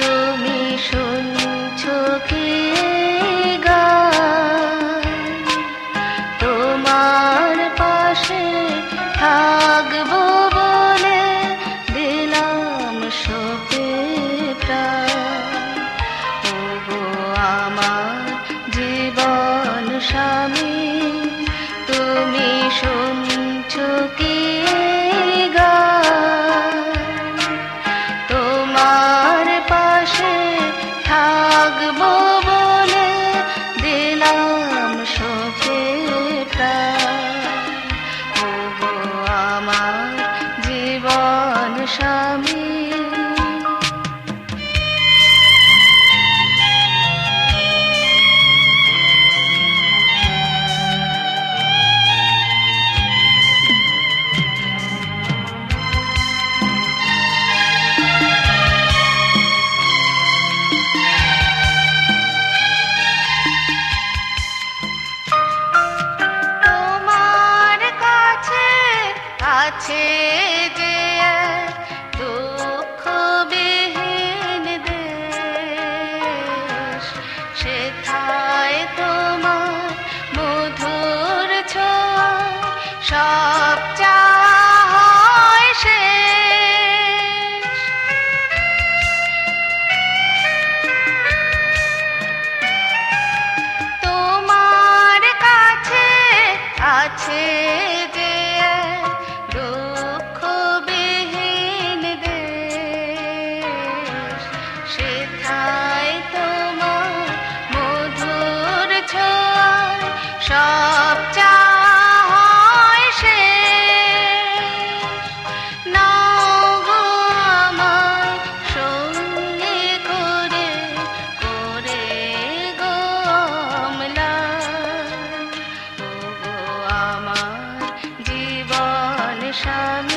তুমি শুনছ কি তোমার পাশে থাকব বলে দিলাম সপে প্রাণ। আমার সব 山。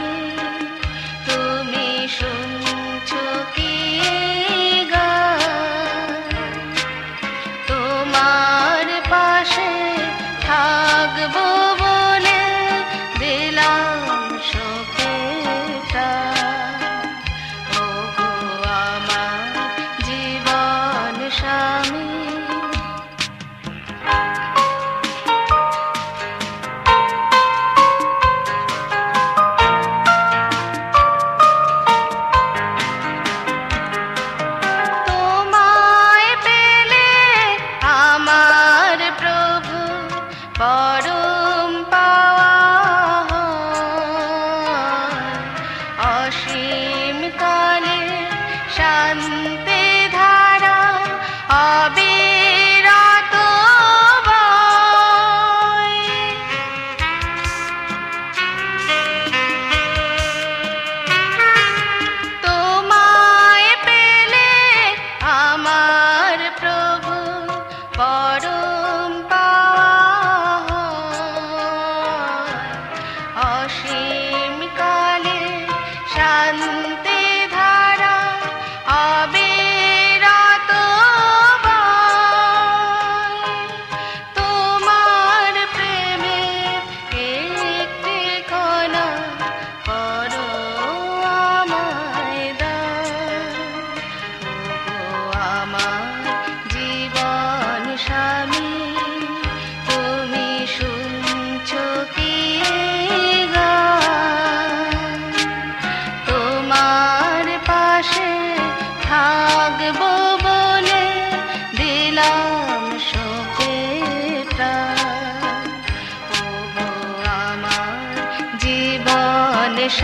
অসীম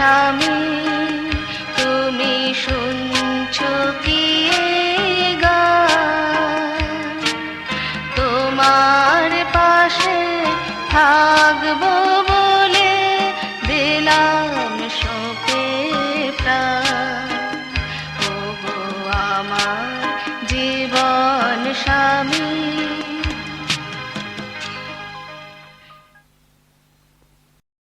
স্বামী তুমি শুনছ কি?